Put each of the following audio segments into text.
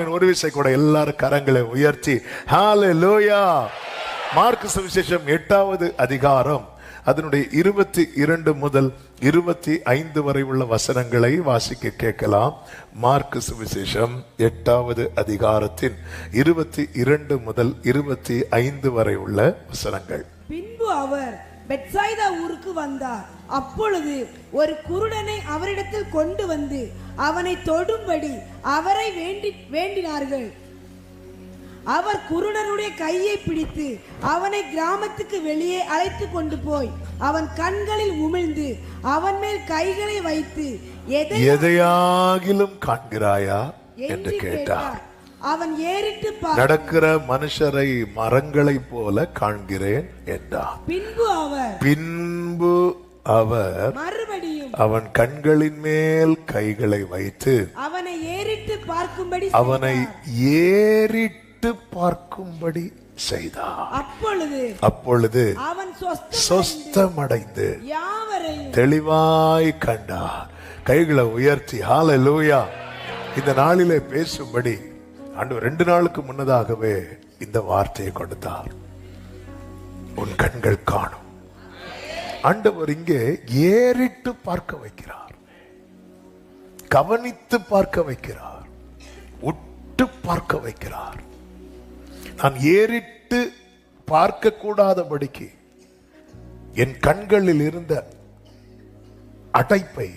ஆமீன். ஒரு விசை கூட எல்லாரும் கரங்களை உயர்த்தி. ஹாலே லோயா மார்க் சுவிசேஷம் எட்டாவது அதிகாரம். அதனுடைய இருபத்தி இரண்டு முதல் இருபத்தி ஐந்து வரை உள்ள வசனங்களை வாசிக்க கேட்கலாம். மார்க் சுவிசேஷம் எட்டாவது அதிகாரத்தின் இருபத்தி இரண்டு முதல் இருபத்தி ஐந்து வரை உள்ள வசனங்கள். பின்பு அவர் பெட்சாய்தா ஊருக்கு வந்தார். அப்பொழுது ஒரு குருடனை அவரிடத்தில் கொண்டு வந்து அவனை தொடும்படி அவரை வேண்டி வேண்டினார்கள். அவர் குருடனுடைய கையை பிடித்து அவனை கிராமத்துக்கு வெளியே அழைத்து கொண்டு போய் அவன் கண்களில் உமிழ்ந்து அவன் மேல் கைகளை வைத்து எதை எதையாகிலும் காண்கிறாயா? என்று கேட்டார். அவன் ஏறிட்டு நடக்கிற மனுஷரை மரங்களைப் போல காண்கிறேன் என்றார் பின்பு அவர் பின்பு அவர் மறுபடியும் அவன் கண்களின் மேல் கைகளை வைத்து அவனை ஏறிட்டு பார்க்கும்படி அவனை. ஏறிட்டு பார்க்கும்படி செய்தார். அப்பொழுது அப்பொழுது அவன் சொஸ்தம் சொஸ்தமடைந்து யாவரையும் தெளிவாய் கண்டார். கைகளை உயர்த்தி ஹalleluya இந்த நாளிலே பேசும்படி ஆண்டவர் ரெண்டு நாளுக்கு முன்னதாகவே இந்த வார்த்தையை கொடுத்தார். உன் கண்கள் காணும். ஆண்டவர் இங்கே ஏறிட்டு பார்க்க வைக்கிறார். கவனித்து பார்க்க வைக்கிறார். உட்டு பார்க்க வைக்கிறார். நான் ஏறிட்டு பார்க்க கூடாதபடிக்கு என் கண்களில் இருந்த அடைப்பை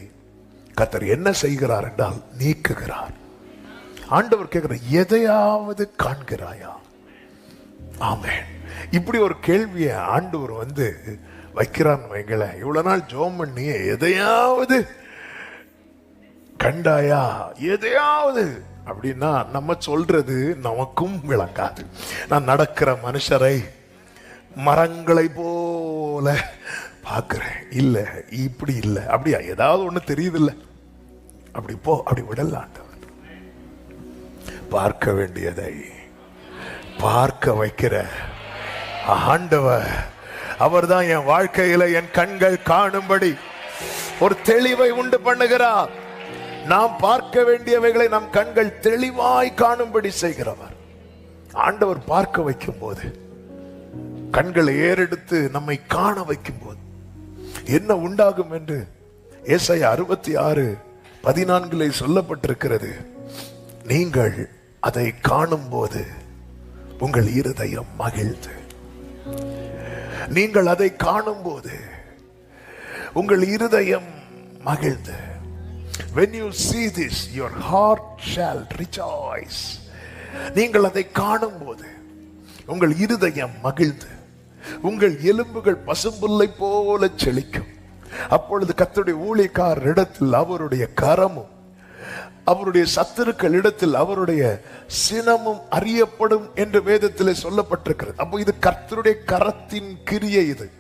கத்தர் என்ன செய்கிறார் என்றால் நீக்குகிறார். ஆண்டவர் கேட்கிற எதையாவது காண்கிறாயா? ஆமேன். இப்படி ஒரு கேள்வியை ஆண்டவர் வந்து வைக்கிறான் வைங்களேன். இவ்வளவு நாள் ஜோம் பண்ணி எதையாவது கண்டாயா? எதையாவது? அப்படின்னா நம்ம சொல்றது நமக்கும் விளங்காது. நான் நடக்கிற மனுஷரை மரங்களை போல பார்க்குறேன். இல்லை இப்படி இல்லை. அப்படியா? ஏதாவது ஒண்ணு தெரியுது இல்ல அப்படி போ அப்படி விடலாண்டு பார்க்க வேண்டியதை. பார்க்க வைக்கிற ஆண்டவர். அவர்தான் என் வாழ்க்கையில என் கண்கள் காணும்படி ஒரு தெளிவை உண்டு பண்ணுகிறார். நாம் பார்க்க வேண்டியவைகளை நம் கண்கள் தெளிவாய் காணும்படி செய்கிறவர். ஆண்டவர் பார்க்க வைக்கும் போது கண்களை ஏறெடுத்து நம்மை காண வைக்கும் போது என்ன உண்டாகும் என்று ஏசாயா அறுபத்தி ஆறு பதினான்கிலே சொல்லப்பட்டிருக்கிறது. நீங்கள் அதை காணும் போது உங்கள் இருதயம் மகிழ்ந்து. நீங்கள் அதை காணும் போது உங்கள் இருதயம் மகிழ்ந்து. When you see this your heart shall rejoice. நீங்கள் அதை காணும் போது உங்கள் இருதயம் மகிழ்ந்து. உங்கள் எலும்புகள் பசும்புல்லை போல செழிக்கும். அப்பொழுது கத்துடைய ஊழியக்காரர் இடத்தில் அவருடைய கரமும் அவருடைய சத்துருக்கள் இடத்தில் அவருடைய சினமும் அறியப்படும் என்று வேதத்தில் சொல்லப்பட்டிருக்கிறது. அப்போ இது கர்த்தருடைய கரத்தின் கிரியை இது.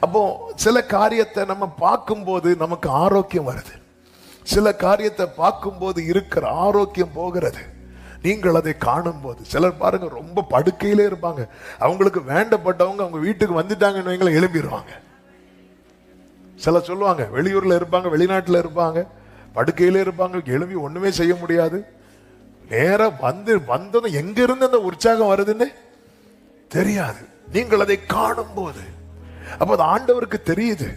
அப்போ சில காரியத்தை நம்ம பார்க்கும்போது நமக்கு ஆரோக்கியம் வருது. சில காரியத்தை பார்க்கும்போது இருக்கிற ஆரோக்கியம் போகிறது. நீங்கள் அதை காணும்போது. சிலர் பாருங்க ரொம்ப படுக்கையிலே இருப்பாங்க. அவங்களுக்கு வேண்டப்பட்டவங்க அவங்க வீட்டுக்கு வந்துட்டாங்கன்னு வைங்களேன் எழும்பிடுவாங்க. சிலர் சொல்லுவாங்க வெளியூர்ல இருப்பாங்க வெளிநாட்டுல இருப்பாங்க. படுக்கையிலே இருப்பாங்க எழும்பி ஒண்ணுமே செய்ய முடியாது. நேரம் வந்து வந்ததும் எங்க இருந்து அந்த உற்சாகம் வருதுன்னு? தெரியாது. நீங்கள் அதை காணும் போது அப்ப அது ஆண்டவருக்கு தெரியுது.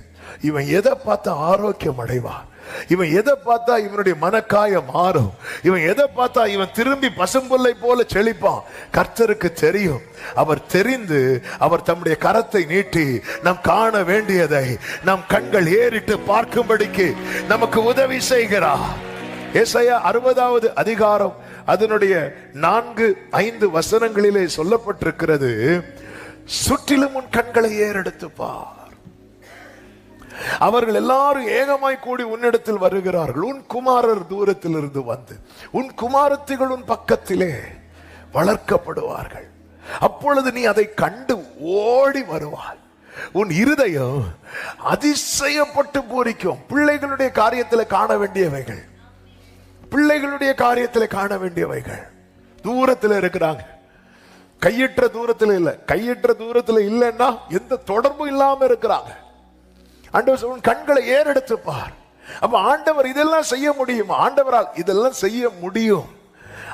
இவன் எதை பார்த்து ஆரோக்கியம் அடைவான்? இவன் எதை பார்த்தா இவனுடைய மனக்காயம் மாறும்? இவன் எதை பார்த்தா இவன் திரும்பி பசும்புல்லை போல செழிப்பான்? கர்த்தருக்கு தெரியும். அவர் தெரிந்து அவர் தம்முடைய கரத்தை நீட்டி நாம் காண வேண்டியதை நம் கண்கள் ஏறிட்டு பார்க்கும்படிக்கு நமக்கு உதவி செய்கிறார் ஏசையா அறுபதாவது அதிகாரம் அதனுடைய நான்கு ஐந்து வசனங்களிலே சொல்லப்பட்டிருக்கிறது சுற்றிலும் உன் கண்களை ஏறெடுத்துப்பா. அவர்கள் எல்லாரும் ஏகமாய் கூடி உன்னிடத்தில் வருகிறார்கள். உன் குமாரர் தூரத்தில் இருந்து வந்து உன் குமாரத்திகள் உன் பக்கத்திலே வளர்க்கப்படுவார்கள். அப்பொழுது நீ அதை கண்டு ஓடி வருவாய். உன் இருதயம் அதிசயப்பட்டு பூரிக்கும். பிள்ளைகளுடைய காரியத்தில் காண வேண்டியவைகள். பிள்ளைகளுடைய காரியத்தில் காண வேண்டியவைகள். தூரத்தில் இருக்கிறாங்க. கையற்ற தூரத்தில் இல்லை. கையற்ற தூரத்தில் இல்லைன்னா எந்த தொடர்பும் இல்லாமல் இருக்கிறாங்க. ஆண்டவர் சொல்லும் கண்களை ஏறெடுத்து பார் அப்ப ஆண்டவர் இதெல்லாம் செய்ய முடியும்? ஆண்டவரால் இதெல்லாம் செய்ய முடியும்.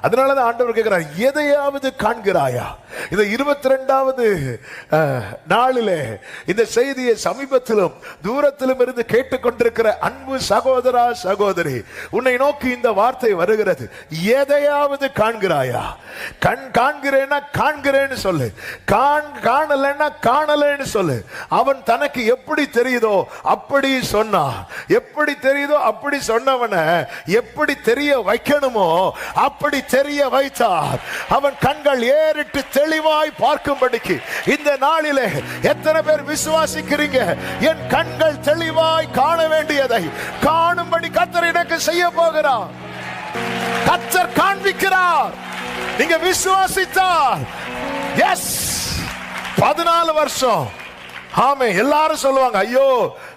அதனாலதான் ஆண்டவர் கேட்கிறார் எதையாவது காண்கிறாயா? இந்த இருபத்தி ரெண்டாவது நாளிலே இந்த செய்தியை சமீபத்திலும் தூரத்திலும் இருந்து கேட்டுக்கொண்டிருக்கிற அன்பு சகோதரா சகோதரி உன்னை நோக்கி இந்த வார்த்தை வருகிறது. எதையாவது காண்கிறாயா? கண் காண்கிறேன்னா காண்கிறேன்னு சொல்லு. காண் காணலைன்னா காணலைன்னு சொல்லு. அவன் தனக்கு எப்படி தெரியுதோ அப்படி சொன்னா. எப்படி தெரியுதோ அப்படி சொன்னவனை எப்படி தெரிய வைக்கணுமோ அப்படி தெரிய வைத்தார். அவன் கண்கள் ஏறிட்டு தெளிவாய் பார்க்கும்படிக்கு இந்த நாளிலே எத்தனை பேர் விசுவாசிக்கிறீங்க? என் கண்கள் தெளிவாய் காண வேண்டியதை காணும்படி கத்தர் எனக்கு செய்ய போகிறார். கத்தர் காண்பிக்கிறார். நீங்க விசுவாசித்தார் எஸ் பதினாலு வருஷம். ஆமே எல்லாரும் சொல்லுவாங்க ஐயோ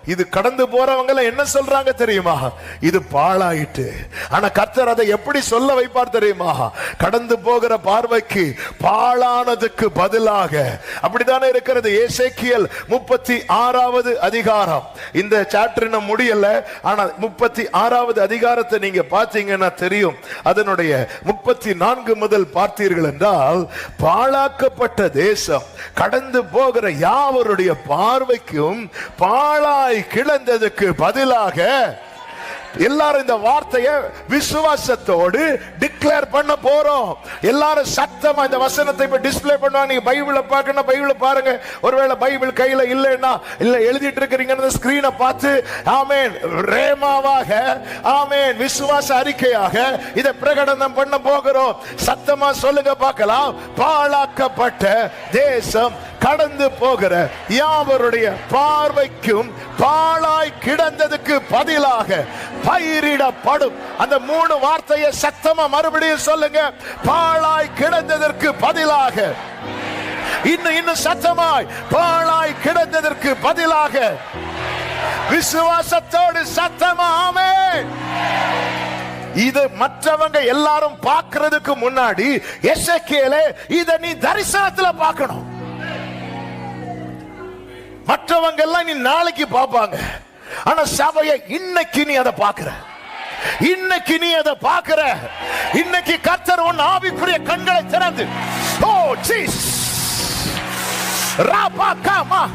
இது கடந்து போறவங்க எல்லாம் என்ன சொல்றாங்க தெரியுமா? இது பாழாயிட்டு. ஆனா கர்த்தர் அதை எப்படி சொல்ல வைப்பார் தெரியுமா? கடந்து போகிற பார்வைக்கு பாழானதுக்கு பதிலாக. அப்படித்தானே இருக்கிறது? ஏசேக்கியல் முப்பத்தி ஆறாவது அதிகாரம். இந்த சாப்டர் முடியல. ஆனா முப்பத்தி ஆறாவது அதிகாரத்தை நீங்க பார்த்தீங்கன்னா தெரியும். அதனுடைய முப்பத்தி நான்கு முதல் பார்த்தீர்கள் என்றால் பாழாக்கப்பட்ட தேசம் கடந்து போகிற யாவருடைய பார்வைக்கும் பாழாய் கிளந்ததுக்கு பதிலாக எல்லாரும் இந்த வார்த்தையை விசுவாசத்தோடு டிக்ளேர் பண்ண போறோம். எல்லாரும் சத்தமா இந்த வசனத்தை இப்ப டிஸ்ப்ளே பண்ணுவாங்க. நீங்க பைபிள பார்க்கணும் பைபிள பாருங்க. ஒருவேளை பைபிள் கையில இல்லைன்னா இல்ல எழுதிட்டு இருக்கிறீங்கன்னு ஸ்கிரீனை பார்த்து ஆமேன். ரேமாவாக ஆமேன். விசுவாச அறிக்கையாக இதை பிரகடனம் பண்ண போகிறோம். சத்தமா சொல்லுங்க பார்க்கலாம். பாழாக்கப்பட்ட தேசம் கடந்து போகிற யாவருடைய பார்வைக்கும் பாழாய் கிடந்ததுக்கு பதிலாக பயிரிடப்படும். அந்த மூணு வார்த்தையை சத்தமா மறுபடியும் சொல்லுங்க. பாழாய் கிடந்ததற்கு பதிலாக. இன்னும் இன்னும் சத்தமாய். பாழாய் கிடந்ததற்கு பதிலாக. விசுவாசத்தோடு சத்தமாமே. இது மற்றவங்க எல்லாரும் பார்க்கறதுக்கு முன்னாடி எசக்கேலே இத நீ தரிசனத்துல பார்க்கணும். மற்றவங்க எல்லாம் நீ நாளைக்கு பார்ப்பாங்க. ஆனா சபையை இன்னைக்கு நீ அதை பார்க்கிற. இன்னைக்கு நீ அதை பார்க்கிற. இன்னைக்கு கத்தர் உன் ஆவிக்குரிய கண்களை திறந்து ஓ ஜீஸ்! ராபா காமா!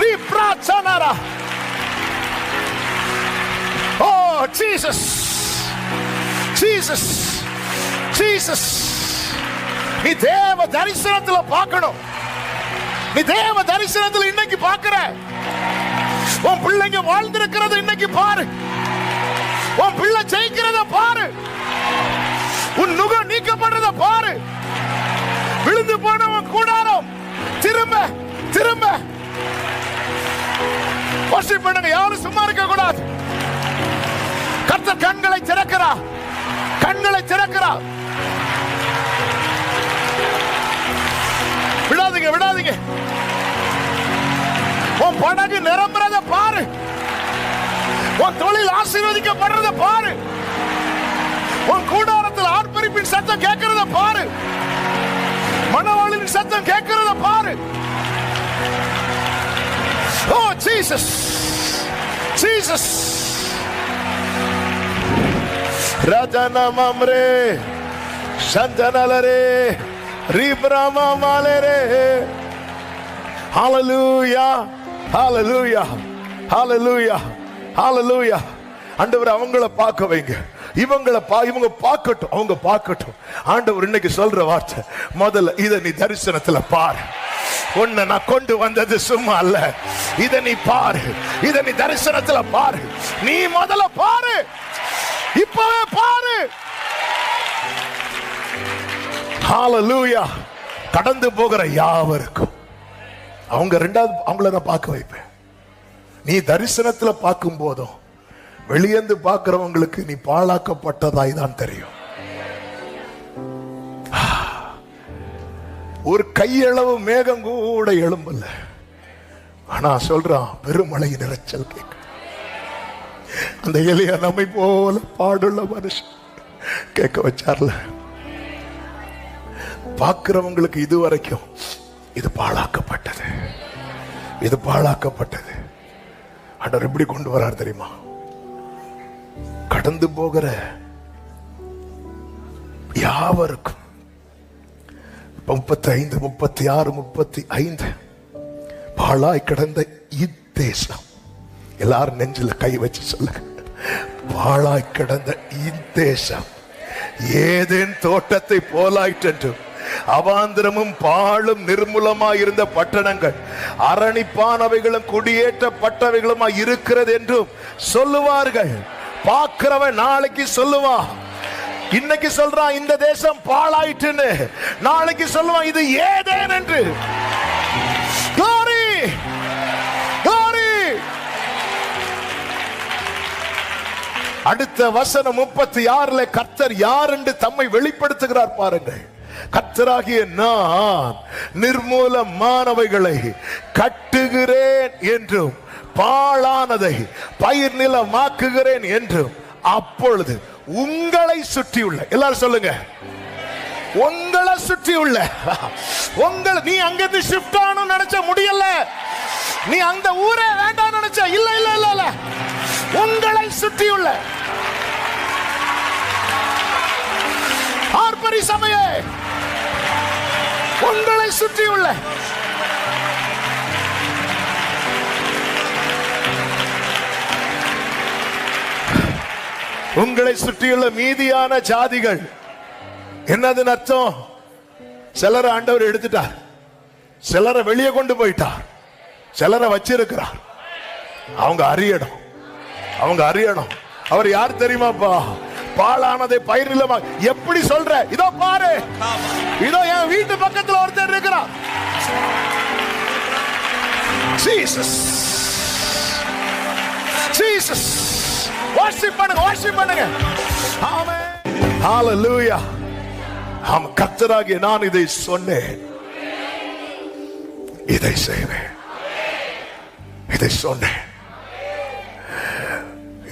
ரீப்ராச்சனரா ஓ ஜீசஸ்! ஜீசஸ்! ஜீசஸ்! நீ தேவ தரிசனத்துல பார்க்கணும். நீ தேவ தரிசனத்துல பிள்ளைங்க வாழ்ந்திருக்கிறது இன்னைக்கு பாரு. உன் பிள்ளை ஜெயிக்கிறத பாரு. உன் நுகம் நீக்கப்படுறத பாரு. விழுந்து போனவன் கூடாரம். திரும்ப திரும்ப. worship பண்ணுங்க. யாரும் சும்மா இருக்க கூடாது கத்த கண்களை திறக்கிறா கண்களை திறக்கிறா விடாதீங்க விடாதீங்க. படகு நிரம்புறத பாரு. உன் தொழில் ஆசீர்வதிக்கப்படுறத பாரு. உன் கூடாரத்தில் ஆர்ப்பரிப்பின் சத்தம் கேட்கிறத பாரு. மணவாளின் சத்தம் கேட்கிறத பாரு. ஓ ஜீசஸ் ஜீசஸ் ரஜனமம்ரே சந்தனலரே ரீப்ராமமாலரே Hallelujah. ஹalleluya ஹalleluya ஹalleluya ஆண்டவர் அவங்கள பார்க்க வைங்க. இவங்கள பா இவங்க பார்க்கட்டும் அவங்க பார்க்கட்டும். ஆண்டவர் இன்னைக்கு சொல்ற வார்த்தை முதல்ல இதை நீ தரிசனத்துல பாரு. உன்னை நான் கொண்டு வந்தது சும்மா அல்ல. இதை நீ பாரு. இதை நீ தரிசனத்துல பாரு. நீ முதல்ல பாரு. இப்பவே பாரு. ஹalleluya கடந்து போகிற யாவருக்கும். அவங்க ரெண்டாவது அவங்கள நான் பார்க்க வைப்பேன். நீ தரிசனத்துல பார்க்கும் போதும் வெளியேந்து பார்க்கிறவங்களுக்கு நீ பாழாக்கப்பட்டதாய் தான் தெரியும். ஒரு கையளவு மேகம் கூட எழும்பல. ஆனா சொல்றான் பெருமழை நிறைச்சல் கேட்க. அந்த எளிய நம்மை போல பாடுள்ள மனுஷன் கேட்க வச்சார்ல. பார்க்கிறவங்களுக்கு இது வரைக்கும் இது பாழாக்கப்பட்டது. இது பாழாக்கப்பட்டது. ஆண்டவர் எப்படி கொண்டு வரார் தெரியுமா? கடந்து போகிற யாவருக்கும் முப்பத்தி ஐந்து முப்பத்தி ஆறு முப்பத்தி ஐந்து பாழாய் கிடந்த இத்தேசம். எல்லாரும் நெஞ்சில கை வச்சு சொல்லுங்க. பாழாய் கிடந்த இத்தேசம். ஏதேன் தோட்டத்தை போலாயிட்டென்றும் அவாந்திரமும் பாழும் நிர்மூலமாய் இருந்த பட்டணங்கள் அரணிப்பானவைகளும் குடியேற்றப்பட்டவைகளுமாய் இருக்கிறது என்றும் சொல்லுவார்கள். பார்க்கிறவன் நாளைக்கு சொல்லுவான். இன்னைக்கு சொல்றான் இந்த தேசம் பாழாயிட்டுன்னு. நாளைக்கு சொல்லுவான் இது ஏதேன் என்று. அடுத்த வசனம் முப்பத்தி ஆறுல கர்த்தர் யார் என்று தம்மை வெளிப்படுத்துகிறார் பாருங்கள். கத்தராகிய நான் நிர்மூலமானவைகளை கட்டுகிறேன் என்றும் பாழானதை பயிர் நிலமாக்குகிறேன் என்றும் அப்பொழுது உங்களை சுற்றியுள்ள எல்லாரும் சொல்லுங்க. உங்களை சுற்றியுள்ள. உங்களை நீ அங்கிருந்து ஷிஃப்ட் ஆகணும் நினைச்ச முடியல. நீ அந்த ஊரே வேண்டாம் நினைச்ச இல்ல இல்ல இல்ல இல்ல. உங்களை சுற்றி உள்ள ஆர்ப்பரி சமயே உங்களை சுற்றியுள்ள உங்களை சுற்றியுள்ள மீதியான ஜாதிகள். என்னது அர்த்தம்? சிலரை ஆண்டவர் எடுத்துட்டார். சிலரை வெளியே கொண்டு போயிட்டார். சிலரை வச்சிருக்கிறார். அவங்க அறியணும் அவங்க அறியணும் அவர் யார் தெரியுமாப்பா? பாழானதை பயிர் இல்லமா எப்படி சொல்ற? இதோ பாரு. இதோ என் வீட்டு பக்கத்துல ஒருத்தர் இருக்கிறான் ஜீசஸ் ஜீசஸ் வாஷிப் பண்ணுங்க வாஷிப் பண்ணுங்க. ஆமே ஹalleluya ஆம் கர்த்தராகிய நான் இதை சொன்னேன். இதை செய்வேன். இதை சொன்னேன்.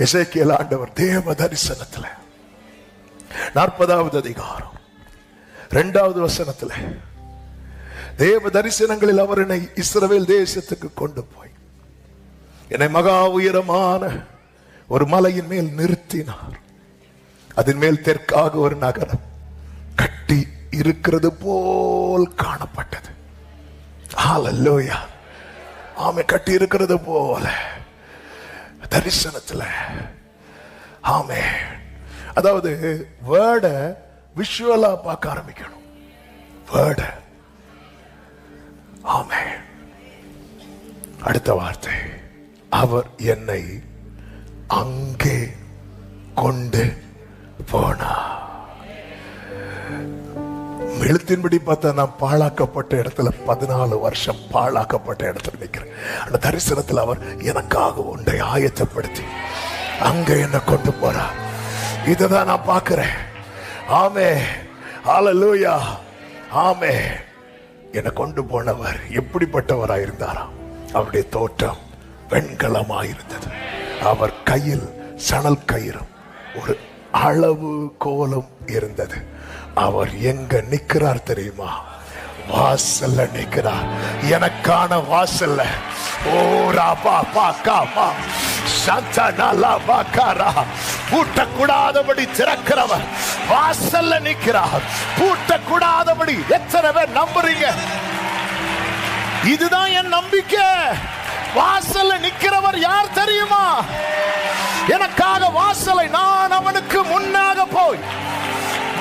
இசைக்கியல் ஆண்டவர் தேவ தரிசனத்துல நாற்பதாவது அதிகாரம். இரண்டாவது வசனத்துல தேவ தரிசனங்களில் அவர் என்னை இஸ்ரவேல் தேசத்துக்கு கொண்டு போய் என்னை மகா உயரமான ஒரு மலையின் மேல் நிறுத்தினார். அதன் மேல் தெற்காக ஒரு நகரம் கட்டி இருக்கிறது போல் காணப்பட்டது. ஆலல்லோயா ஆமை கட்டி இருக்கிறது போல தரிசனத்துல ஆமே அதாவது வேர்ட விஷுவலா பார்க்க ஆரம்பிக்கணும். வேர்ட ஆமே அடுத்த வார்த்தை. அவர் என்னை அங்கே கொண்டு போனா எழுத்தின்படி பார்த்தா நான் பாழாக்கப்பட்ட இடத்துல பதினாலு வருஷம் பாழாக்கப்பட்ட இடத்துல நிற்கிறேன். அந்த தரிசனத்தில் அவர் எனக்காக ஒன்றை ஆயத்தப்படுத்தி அங்கே என்னை கொண்டு போறார். இதை தான் நான் பார்க்கிறேன். ஆமே ஹalleluya ஆமே என்னை கொண்டு போனவர் எப்படிப்பட்டவராய் இருந்தாராம்? அவருடைய தோற்றம் வெண்கலமாயிருந்தது. அவர் கையில் சணல் கயிறும் ஒரு அளவு கோலம் இருந்தது. அவர் எங்க நிற்கிறார் தெரியுமா? வாசல்ல நிற்கிறா எனக்கான வாசல்ல. ஓ ராபா பா காமா சந்தனலா பாக்காரா பூட்டக்கூடாதபடி திறக்கிறவர் வாசல்ல நிற்கிறார் பூட்டக்கூடாதபடி எத்தனை பேர் நம்புறீங்க? இதுதான் என் நம்பிக்கை. வாசல்ல நிக்கிறவர் யார் தெரியுமா? எனக்காக வாசலை நான் அவனுக்கு முன்னாக போய்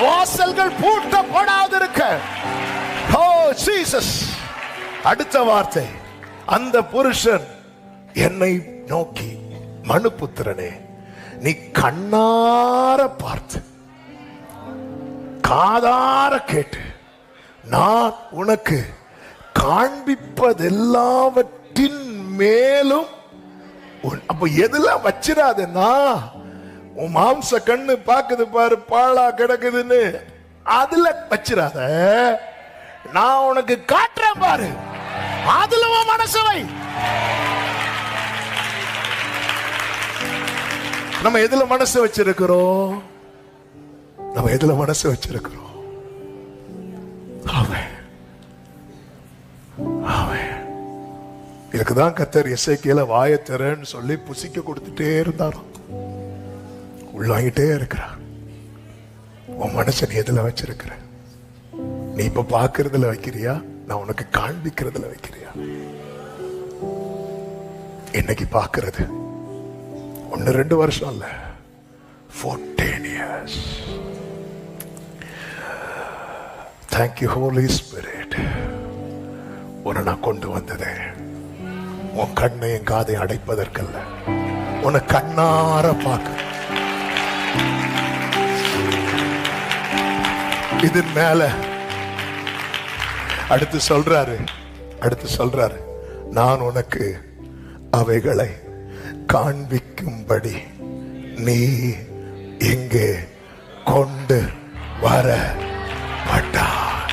வாசல்கள் பூட்டப்படாதிருக்க. ஓ ஜீசஸ் அடுத்த வார்த்தை. அந்த புருஷன் என்னை நோக்கி மனுபுத்திரனே நீ கண்ணார பார்த்து காதார கேட்டு நான் உனக்கு காண்பிப்பதெல்லாவற்றின் மேலும் உன்- அப்ப எதுல வச்சிடாதேன்னா உன் மாம்ச கண்ணு பாக்குது பாரு பாழா கிடக்குதுன்னு. அதுல வச்சிடாத நான் உனக்கு காட்டுறேன் பாரு. அதுல மனசுவை நம்ம எதுல மனசு வச்சிருக்கிறோம்? நம்ம எதுல மனசு வச்சிருக்கிறோம்? அவன் அவன் இதுக்குதான் கத்தர் இசைக்கையில வாயை திறன்னு சொல்லி புசிக்க கொடுத்துட்டே இருந்தாராம் உள்ளாங்கிட்டே இருக்கிறான் உன் மனசை நீ எதுல வச்சிருக்கிற? நீ இப்ப பாக்குறதுல வைக்கிறியா? நான் உனக்கு காண்பிக்கிறதுல வைக்கிறியா? இன்னைக்கு பாக்குறது? ஒன்னு ரெண்டு வருஷம் இல்ல. Fourteen years thank you holy spirit உன்னை நான் கொண்டு வந்தது. உன் கண்ணை என் காதை அடைப்பதற்கல்ல. உன்னை கண்ணார பார்க்க. இது மேல அடுத்து சொல்றாரு அடுத்து சொல்றாரு நான் உனக்கு அவைகளை காண்பிக்கும்படி நீ இங்கே கொண்டு வர மாட்டாய்.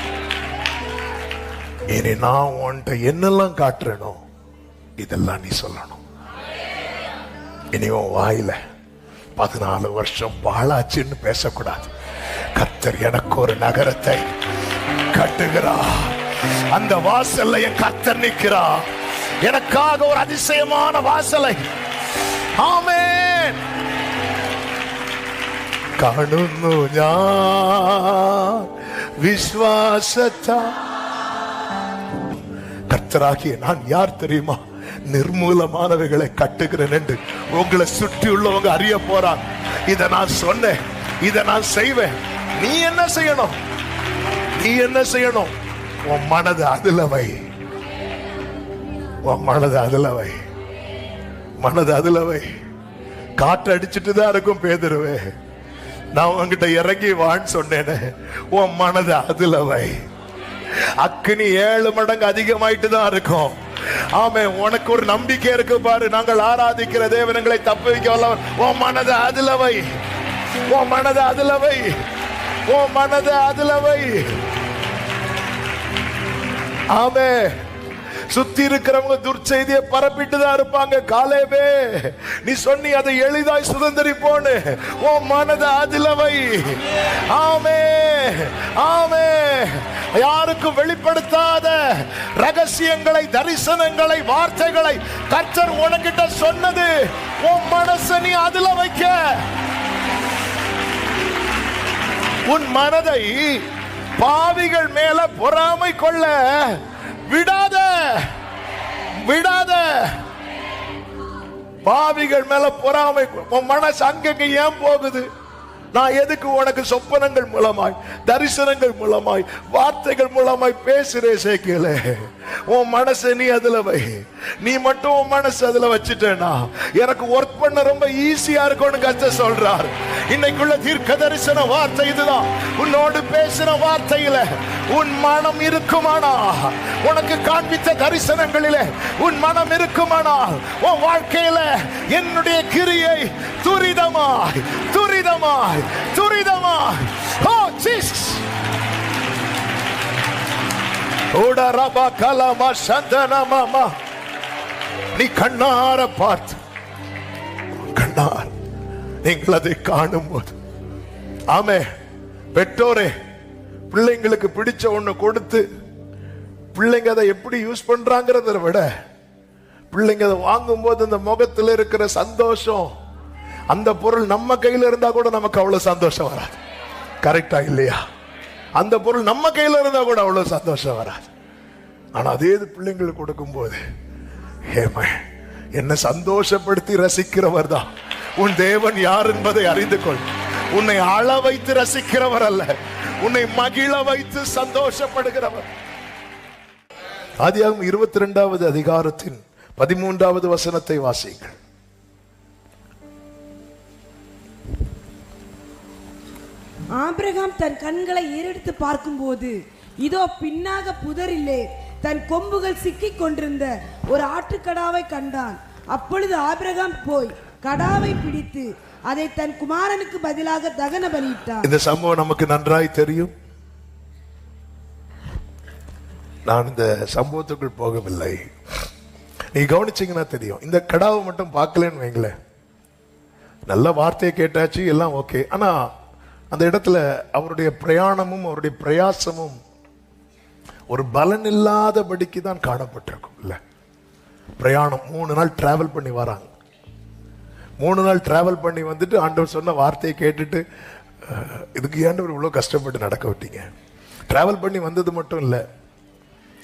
இனி நான் உன்கிட்ட என்னெல்லாம் காட்டுறேனோ இதெல்லாம் நீ சொல்லணும். இனி உன் வாயில பதினாலு வருஷம் பாழாச்சுன்னு பேசக்கூடாது. கத்தர் எனக்கு ஒரு நகரத்தை கட்டுகிறா அந்த வாசல்ல என் கர்த்தர் நிற்கிறா எனக்காக ஒரு அதிசயமான வாசலை ஆமென் കാണുന്നു ഞാൻ വിശ്വാസത്താ கர்த்தராகிய நான் யார் தெரியுமா நிர்மூலமானவைகளை கட்டுகிறேன் என்று உங்களை சுற்றி உள்ளவங்க அறிய போறான் இத நான் சொன்னேன் இத நான் செய்வேன் நீ என்ன செய்யணும் நீ என்ன செய்யணும் உன் மனது அதுல வை உன் மனது அதுல வை மனது அதுல வை காற்று அடிச்சிட்டு தான் இருக்கும் பேதருவே. நான் உங்ககிட்ட இறங்கி வான்னு சொன்னேனே. உன் மனது அதுல வை அக்னி ஏழு மடங்கு அதிகமாயிட்டு தான் இருக்கும். ஆமே உனக்கு ஒரு நம்பிக்கை இருக்கு பாரு. நாங்கள் ஆராதிக்கிற தேவனங்களை தப்பு வைக்க வல்லவன் உன் மனதை அதுல வை உன் மனதை அதுல வை உன் மனதை அதுல வை ஆமே. சுத்தி இருக்கிறவங்க துர்ச்செய்தியை பரப்பிட்டு தான் இருப்பாங்க. காலேவே நீ சொன்னி அதை எளிதாய் சுதந்திரிப்போன்னு. உன் மனத அதுல வை. ஆமே ஆமே. யாருக்கும் வெளிப்படுத்தாத ரகசியங்களை தரிசனங்களை வார்த்தைகளை கர்த்தர் உனக்கிட்ட சொன்னது உன் மனசை நீ அதுல வைக்க. உன் மனதை பாவிகள் மேல பொறாமை கொள்ள விடாத. விடாத. பாவிகள் மேல பொறாமை மனசு அங்கங்க ஏன் போகுது? நான் எதுக்கு உனக்கு சொப்பனங்கள் மூலமாய் தரிசனங்கள் மூலமாய் வார்த்தைகள் மூலமாய் பேசுறே சேர்க்கல உன் மனசை நீ அதுல வை. நீ மட்டும் உன் மனசு அதுல வச்சுட்டேனா? எனக்கு ஒர்க் பண்ண ரொம்ப ஈஸியா இருக்கும்னு கத்த சொல்றார். இன்னைக்குள்ள தீர்க்க தரிசன வார்த்தை இதுதான். உன்னோடு பேசின வார்த்தையில உன் மனம் இருக்குமானா? உனக்கு காண்பித்த தரிசனங்களிலே உன் மனம் இருக்குமானால் உன் வாழ்க்கையில என்னுடைய கிரியை துரிதமாய் துரிதமாய் துரிதமாய் ஓ ஜீசஸ் ஓட கலமா சந்தன நீ கண்ணார பார்த்து. கண்ணார் நீங்கள் அதை காணும் போது ஆமே பெற்றோரே பிள்ளைங்களுக்கு பிடிச்ச ஒண்ணு கொடுத்து பிள்ளைங்க அதை எப்படி யூஸ் பண்றாங்கிறத விட பிள்ளைங்க அதை வாங்கும்போது அந்த முகத்துல இருக்கிற சந்தோஷம் அந்த பொருள் நம்ம கையில இருந்தா கூட நமக்கு அவ்வளவு சந்தோஷம் வராது. கரெக்டா இல்லையா? அந்த பொருள் நம்ம கையில இருந்தா கூட அவ்வளவு சந்தோஷம் வராது. ஆனா அதே இது பிள்ளைங்களுக்கு கொடுக்கும்போது ஹேம என்ன சந்தோஷப்படுத்தி ரசிக்கிறவர் தான். உன் தேவன் யார் என்பதை அறிந்து கொள். உன்னை அழ வைத்து ரசிக்கிறவர் அல்ல. உன்னை மகிழ வைத்து சந்தோஷப்படுகிறவர். ஆதியாகும் இருபத்தி ரெண்டாவது அதிகாரத்தின் பதிமூன்றாவது வசனத்தை வாசிங்கள் ஆபிரகாம் தன் கண்களை ஏறெடுத்து பார்க்கும்போது இதோ பின்னாக புதரிலே தன் கொம்புகள் சிக்கிக் கொண்டிருந்த ஒரு ஆட்டுக்கடாவை கண்டான். அப்பொழுது ஆபிரகாம் போய் கடாவை பிடித்து அதை தன் குமாரனுக்கு பதிலாக தகன பலியிட்டான். இந்த சம்பவம் நமக்கு நன்றாய் தெரியும். நான் இந்த சம்பவத்துக்குள் போகவில்லை. நீ கவனிச்சிங்கன்னா தெரியும். இந்த கடாவை மட்டும் பார்க்கலன்னு வைங்களேன். நல்ல வார்த்தையை கேட்டாச்சு எல்லாம் ஓகே ஆனால் அந்த இடத்துல அவருடைய பிரயாணமும் அவருடைய பிரயாசமும் ஒரு பலன் இல்லாதபடிக்கு தான் காணப்பட்டிருக்கும். இல்ல. பிரயாணம் மூணு நாள் டிராவல் பண்ணி வராங்க. மூணு நாள் டிராவல் பண்ணி வந்துட்டு ஆண்டவர் சொன்ன வார்த்தையை கேட்டுட்டு இதுக்கு ஏண்டவர் இவ்வளோ கஷ்டப்பட்டு நடக்க விட்டீங்க? டிராவல் பண்ணி வந்தது மட்டும் இல்லை.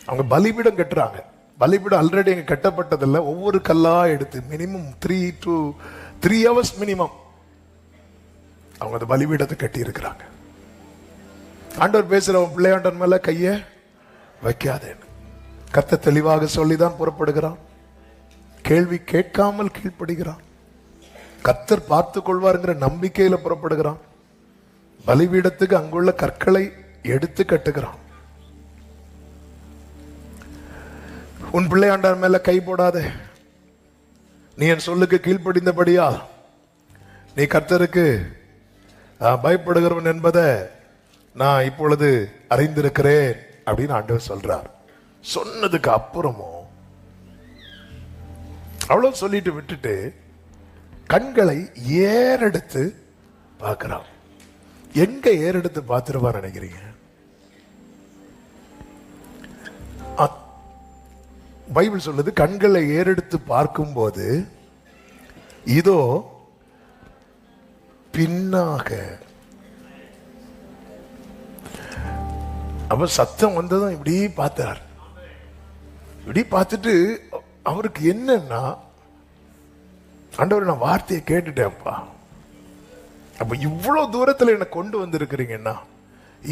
அவங்க பலிபீடம் கட்டுறாங்க. பலிபீடம் ஆல்ரெடி அங்கே கட்டப்பட்டதில்ல. ஒவ்வொரு கல்லா எடுத்து minimum three to three hours minimum அவங்க அந்த பலிபீடத்தை கட்டி இருக்கிறாங்க ஆண்டவர் பேசுற உன் பிள்ளையாண்டன் மேல கைய வைக்காதேன்னு கத்த தெளிவாக சொல்லிதான் புறப்படுகிறான். கேள்வி கேட்காமல் கீழ்ப்படுகிறான். கத்தர் பார்த்து கொள்வாருங்கிற நம்பிக்கையில புறப்படுகிறான். பலிபீடத்துக்கு அங்குள்ள கற்களை எடுத்து கட்டுகிறான். உன் பிள்ளையாண்டார் மேல கை போடாதே. நீ என் சொல்லுக்கு கீழ்ப்படிந்தபடியா நீ கர்த்தருக்கு பயப்படுகிறவன் என்பதை நான் இப்பொழுது அறிந்திருக்கிறேன் அப்படின்னு ஆண்டவர் சொல்றார். சொன்னதுக்கு அப்புறமும் அவ்வளவு சொல்லிட்டு விட்டுட்டு கண்களை ஏறெடுத்து பார்க்கிறான். எங்க ஏறெடுத்து பார்த்துருவா நினைக்கிறீங்க? அ- பைபிள் சொல்லுது கண்களை ஏறெடுத்து பார்க்கும்போது இதோ பின்னாக. அப்ப சத்தம் வந்ததும் இப்படி பார்த்தார். இப்படி பார்த்துட்டு அவருக்கு என்னன்னா ஆண்டவர் நான் வார்த்தையை கேட்டுட்டேன்ப்பா. அப்ப இவ்வளவு தூரத்துல என்னை கொண்டு வந்திருக்கிறீங்கன்னா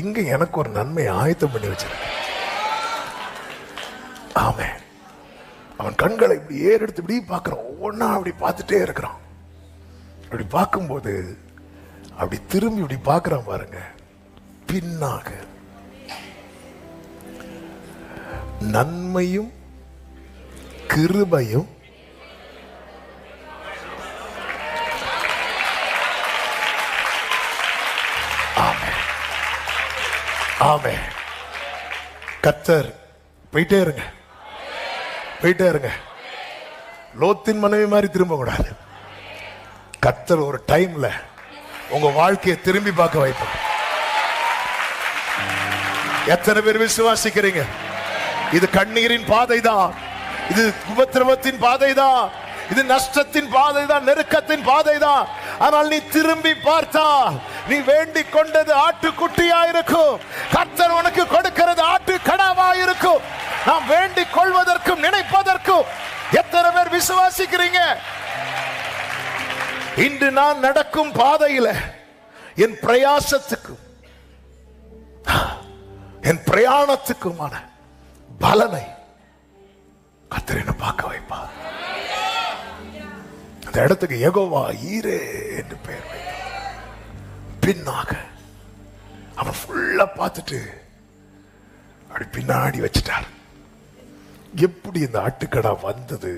இங்க எனக்கு ஒரு நன்மை ஆயத்தம் பண்ணி வச்சிருக்க ஆமே அவன் கண்களை இப்படி ஏறெடுத்து இப்படி பார்க்குறான். ஒவ்வொன்றா அப்படி பார்த்துட்டே இருக்கிறான். அப்படி பார்க்கும்போது அப்படி திரும்பி இப்படி பார்க்குறான் பாருங்க. பின்னாக. நன்மையும் கிருபையும் ஆமே கத்தர் போயிட்டே இருங்க. போயிட்டே இருங்க. லோத்தின் மனைவி மாதிரி திரும்ப கூடாது கத்தர் ஒரு டைம்ல உங்க வாழ்க்கையை திரும்பி பார்க்க வைப்போம். எத்தனை பேர் விசுவாசிக்கிறீங்க? இது கண்ணீரின் பாதை தான் இது உபத்திரவத்தின் பாதை தான் இது நஷ்டத்தின் பாதை தான் நெருக்கத்தின் பாதை தான் ஆனால் நீ திரும்பி பார்த்தா நீ வேண்டி கொண்டது ஆட்டுக்குட்டியா இருக்கும். கர்த்தர் உனக்கு கொடுக்கிறது ஆட்டு கடாவா இருக்கும். நாம் வேண்டிக் கொள்வதற்கும் நினைப்பதற்கும் எத்தனை பேர் விசுவாசிக்கிறீங்க? இன்று நான் நடக்கும் பாதையில என் பிரயாசத்துக்கும் என் பிரயாணத்துக்குமான பலனை கர்த்தர் பார்க்க வைப்பார். அந்த இடத்துக்கு எகோவா ஈரே என்று பெயர் வைத்தார். பின்னாக அவன் ஃபுல்லா பார்த்துட்டு அப்படி பின்னாடி வச்சுட்டார். எப்படி இந்த ஆட்டுக்கடா வந்தது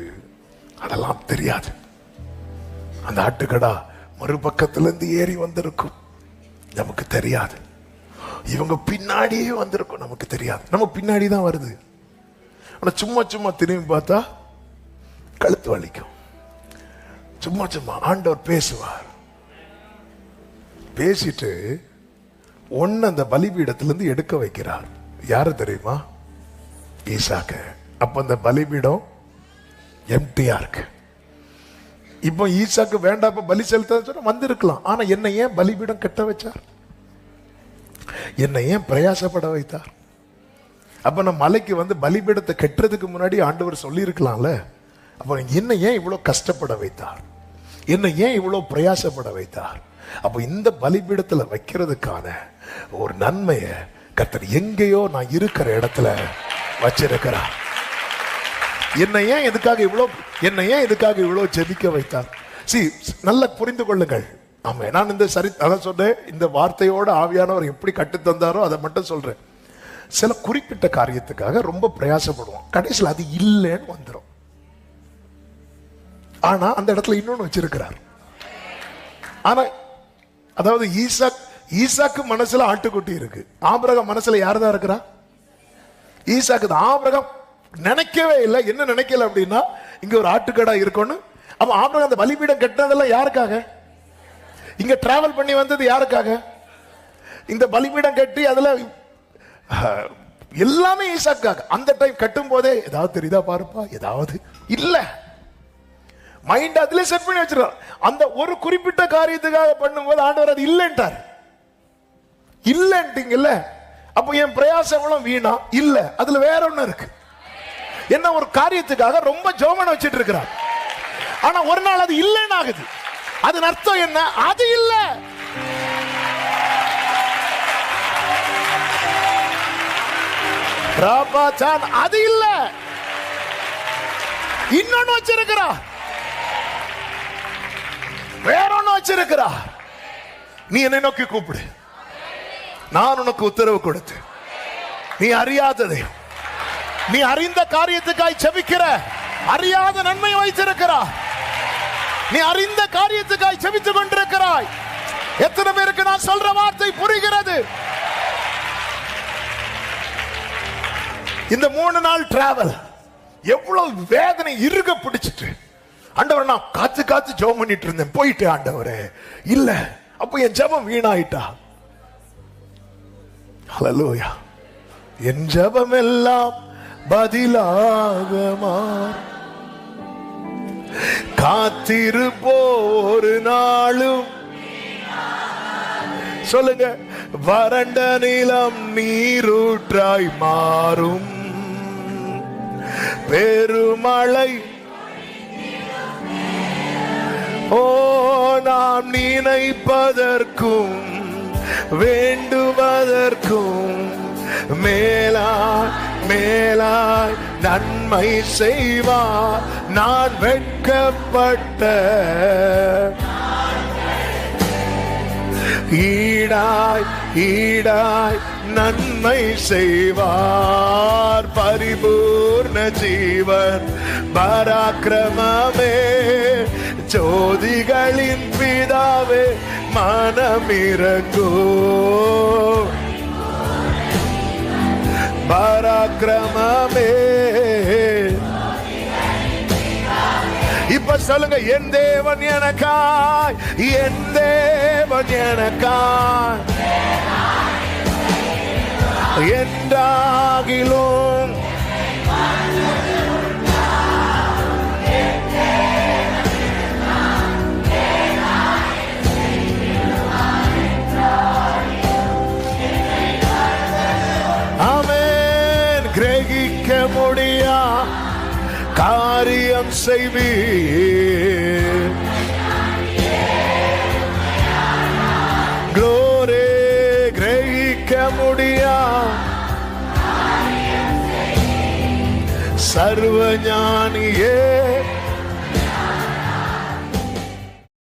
அதெல்லாம் தெரியாது. அந்த ஆட்டுக்கடா மறுபக்கத்திலிருந்து ஏறி வந்திருக்கும். நமக்கு தெரியாது. இவங்க பின்னாடியே வந்திருக்கும். நமக்கு தெரியாது. நம்ம பின்னாடி தான் வருது. ஆனா சும்மா சும்மா திரும்பி பார்த்தா கழுத்து வலிக்கும். சும்மா சும்மா ஆண்டவர் பேசுவார். பேசிட்டு ஒன்று அந்த பலிபீடத்திலேருந்து எடுக்க வைக்கிறார். யாரு தெரியுமா? ஈசாக்க. அப்ப அந்த பலிபீடம் எம்டியா இருக்கு. இப்போ ஈசாக்கு வேண்டாப்ப பலி செலுத்த வந்திருக்கலாம். ஆனா என்ன ஏன் பலிபீடம் கட்ட வச்சார்? என்னை ஏன் பிரயாசப்பட வைத்தார்? அப்ப நான் மலைக்கு வந்து பலிபீடத்தை கட்டுறதுக்கு முன்னாடி ஆண்டவர் சொல்லியிருக்கலாம்ல. அப்போ என்ன ஏன் இவ்வளோ கஷ்டப்பட வைத்தார்? என்ன ஏன் இவ்வளோ பிரயாசப்பட வைத்தார்? அப்போ இந்த பலிபீடத்தில் வைக்கிறதுக்கான ஒரு நன்மையை கத்தர் எங்கேயோ நான் இருக்கிற இடத்துல வச்சிருக்கிறார். என்னை ஏன் எதுக்காக இவ்வளோ என்னை ஏன் எதுக்காக இவ்வளோ ஜெபிக்க வைத்தார்? சி நல்லா புரிந்து கொள்ளுங்கள். ஆமாம் நான் இந்த சரி அதான் சொன்னேன் இந்த வார்த்தையோட ஆவியானவர் எப்படி கட்டுத்தந்தாரோ அதை மட்டும் சொல்கிறேன் சில குறிப்பிட்ட காரியத்துக்காக ரொம்ப பிரயாசப்படுவோம். கடைசியில் அது இல்லைன்னு வந்துடும் ஆனால் அந்த இடத்துல இன்னொன்று வச்சிருக்கிறார். ஆனால் அதாவது ஈசாக் ஈசாக்கு மனசில் ஆட்டுக்குட்டி இருக்கு. ஆபிரகாம் மனசில் யார் தான் இருக்கிறா? ஈசாக்கு தான். ஆபிரகாம் நினைக்கவே இல்லை. என்ன நினைக்கல அப்படின்னா இங்க ஒரு ஆட்டுக்கடா இருக்கும்னு. அப்ப அந்த பலிபீடம் கட்டினதெல்லாம் யாருக்காக? இங்க டிராவல் பண்ணி வந்தது யாருக்காக? இந்த பலிபீடம் கட்டி அதுல எல்லாமே ஈசாக்காக அந்த டைம் கட்டும் போதே ஏதாவது தெரியுதா பாருப்பா? ஏதாவது இல்ல. மைண்ட் அதுல செட் பண்ணி வச்சிருக்கார் அந்த ஒரு குறிப்பிட்ட காரியத்துக்காக பண்ணும்போது ஆண்டவர் அது இல்லைன்ட்டார். இல்லைன்ட்டீங்கல்ல? அப்போ என் பிரயாசங்களும் வீணா. இல்ல. அதுல வேற ஒண்ணு இருக்கு. என்ன ஒரு காரியத்துக்காக ரொம்ப ஜோமன வச்சிட்டு இருக்கிறார் ஆனா ஒரு நாள் அது இல்லைன்னு ஆகுது. அதன் அர்த்தம் என்ன? அது இல்ல. அது இல்ல. இன்னொன்னு வச்சிருக்கிறா. வேற ஒண்ணு வச்சிருக்கிறா. நீ என்னை நோக்கி கூப்பிடு. நான் உனக்கு உத்தரவு கொடுத்து நீ அறியாததை. நீ அறிந்த காரியத்துக்காய் செபிக்கிற. அறியாத நன்மை வைத்திருக்கிறார் நீ அறிந்த காரியத்துக்காய் செபித்துக் கொண்டிருக்கிறாய். எத்தனை பேருக்கு நான் சொல்ற வார்த்தை புரிகிறது? இந்த மூணு நாள் டிராவல் எவ்வளவு வேதனை இறுக பிடிச்சிட்டு. ஆண்டவர் நான் காத்து காத்து ஜெபம் பண்ணிட்டு இருந்தேன். போயிட்டு ஆண்டவரே இல்ல அப்ப என் ஜெபம் வீணாயிட்டா? ஹalleluya என் ஜெபம் எல்லாம் பதிலாக மாறும். காத்திருப்போ நாளும் சொல்லுங்க வறண்ட நிலம் நீரூற்றாய் மாறும் பெருமழை ஓ நாம் நினைப்பதற்கும் வேண்டுவதற்கும் மேலா மேலாய் நன்மை செய்வார் நான் வெட்கப்பட்ட ஈடாய் ஈடாய் நன்மை செய்வார். பரிபூர்ண ஜீவன் பராக்கிரமமே. ஜோதிகளின் பிதாவே மனமிறங்கோ. பராக்கிரமமே. இப்ப சொல்லுங்க என் தேவன் எனக்காய் என் தேவன் எனக்காய் என்றாகிலும் காரியம் செய்வீர் க்ளோரே கிரகிக்க முடியா சர்வ ஞானியே